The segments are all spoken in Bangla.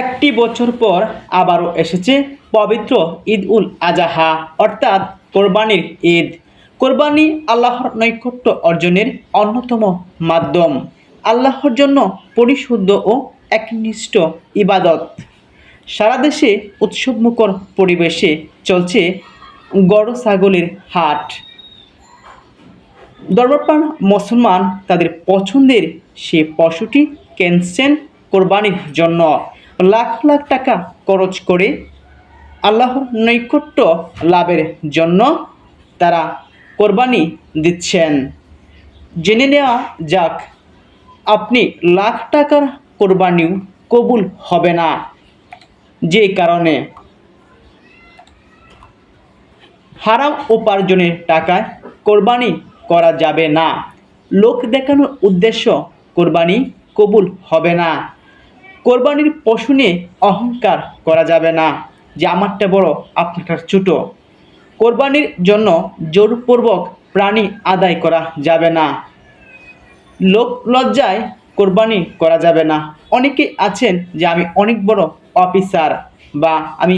একটি বছর পর আবারও এসেছে পবিত্র ঈদ উল আজাহা, অর্থাৎ কোরবানির ঈদ। কোরবানি আল্লাহর নৈকট্য অর্জনের অন্যতম মাধ্যম। আল্লাহর জন্য পরিশুদ্ধ ও একনিষ্ঠ ইবাদত। সারা দেশে উৎসবমুখর পরিবেশে চলছে গড় ছাগলের হাট। ধর্মপ্রাণ মুসলমান তাদের পছন্দের সে পশুটি কিনছেন কোরবানির জন্য। লাখ লাখ টাকা খরচ করে আল্লাহর নৈকট্য লাভের জন্য তারা কোরবানি দিচ্ছেন। জেনে নেওয়া যাক, আপনি লাখ টাকার কোরবানিও কবুল হবে না। যে কারণে হারাম উপার্জনের টাকায় কোরবানি করা যাবে না। লোক দেখানোর উদ্দেশ্য কোরবানি কবুল হবে না। কোরবানির পশু নিয়ে অহংকার করা যাবে না, যে আমারটা বড় আপনারটা ছোট। কোরবানির জন্য জোরপূর্বক প্রাণী আদায় করা যাবে না। লোক লজ্জায় কোরবানি করা যাবে না। অনেকে আছেন যে আমি অনেক বড় অফিসার বা আমি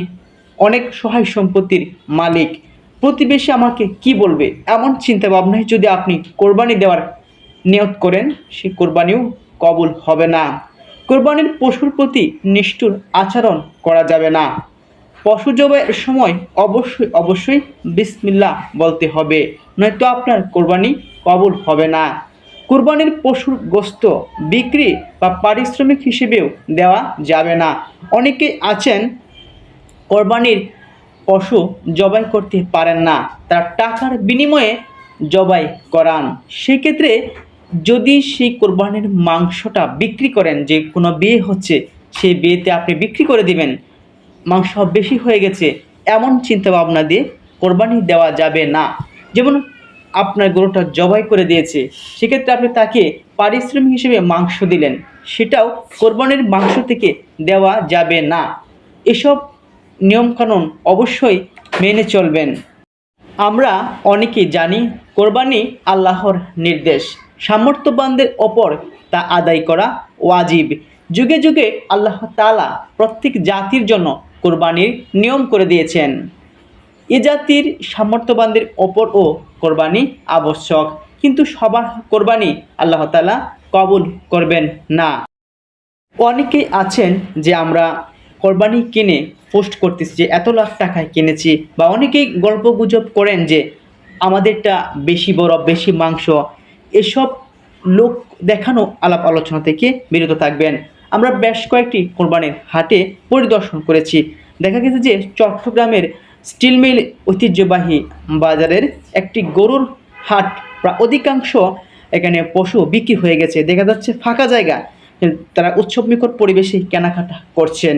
অনেক সহায় সম্পত্তির মালিক। প্রতিবেশী আমাকে কি বলবে? এমন চিন্তা ভাবনায় যদি আপনি কোরবানি দেওয়ার নিয়ত করেন, সে কোরবানিও কবুল হবে না। কোরবানির পশুর প্রতি নিষ্ঠুর আচরণ করা যাবে না। পশু জবাইয়ের সময় অবশ্যই অবশ্যই বিসমিল্লাহ বলতে হবে, নয়তো আপনার কোরবানি কবুল হবে না। কোরবানির পশুর গোস্ত বিক্রি বা পারিশ্রমিক হিসেবেও দেওয়া যাবে না। অনেকে আছেন, কোরবানির পশু জবাই করতে পারেন না, তার টাকার বিনিময়ে জবাই করান। সেক্ষেত্রে যদি সেই কোরবানির মাংসটা বিক্রি করেন যে কোনো বিয়ে হচ্ছে, সেই বিয়েতে আপনি বিক্রি করে দিবেন, মাংস বেশি হয়ে গেছে, এমন চিন্তা ভাবনা দিয়ে কোরবানি দেওয়া যাবে না। যেমন আপনার গরুটা জবাই করে দিয়েছে, সেক্ষেত্রে আপনি তাকে পারিশ্রমিক হিসেবে মাংস দিলেন, সেটাও কোরবানির মাংস থেকে দেওয়া যাবে না। এসব নিয়মকানুন অবশ্যই মেনে চলবেন। আমরা অনেকেই জানি, কোরবানি আল্লাহর নির্দেশ। সামর্থ্যবানদের ওপর তা আদায় করা ওয়াজিব। যুগে যুগে আল্লাহ তালা প্রত্যেক জাতির জন্য কোরবানির নিয়ম করে দিয়েছেন। এ জাতির সামর্থ্যবানদের ওপরও কোরবানি আবশ্যক, কিন্তু সবার কোরবানি আল্লাহ তালা কবুল করবেন না। অনেকেই আছেন যে আমরা কোরবানি কিনে পোস্ট করতেছি যে, এত লাখ টাকায় কিনেছি। বা অনেকেই গল্প গুজব করেন যে, আমাদেরটা বেশি বড়, বেশি মাংস। এসব লোক দেখানো আলাপ আলোচনা থেকে বিরত থাকবেন। আমরা বেশ কয়েকটি কোরবানির হাটে পরিদর্শন করেছি। দেখা গেছে যে চট্টগ্রামের স্টিল মিল ঐতিহ্যবাহী বাজারের একটি গরুর হাট অধিকাংশ এখানে পশু বিক্রি হয়ে গেছে। দেখা যাচ্ছে ফাঁকা জায়গা। তারা উৎসব নিকট পরিবেশে কেনাকাটা করছেন।